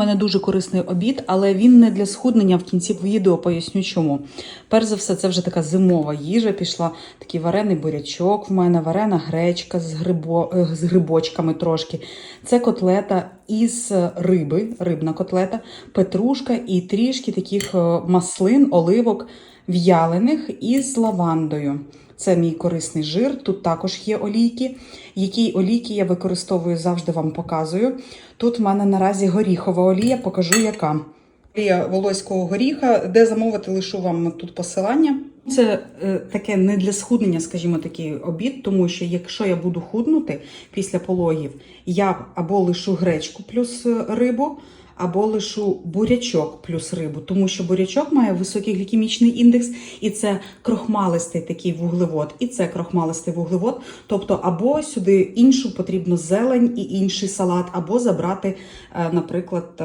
У мене дуже корисний обід, але він не для схуднення. В кінці відео поясню чому. Перш за все, це вже така зимова їжа. Пішла такий варений бурячок. В мене варена гречка з, грибо, е, з грибочками трошки. Це котлета із риби, рибна котлета, петрушка і трішки таких е, маслин, оливок в'ялених із лавандою. Це мій корисний жир. Тут також є олійки. Які олійки я використовую, завжди вам показую. Тут в мене наразі горіхова олія, покажу яка. Олія волоського горіха, де замовити, лишу вам тут посилання. Це е, таке не для схуднення, скажімо, такий обід, тому що якщо я буду худнути після пологів, я або лишу гречку плюс е, рибу, або лишу бурячок плюс рибу, тому що бурячок має високий глікемічний індекс, і це крохмалистий такий вуглевод, і це крохмалистий вуглевод. Тобто, або сюди іншу потрібно зелень і інший салат, або забрати, е, наприклад,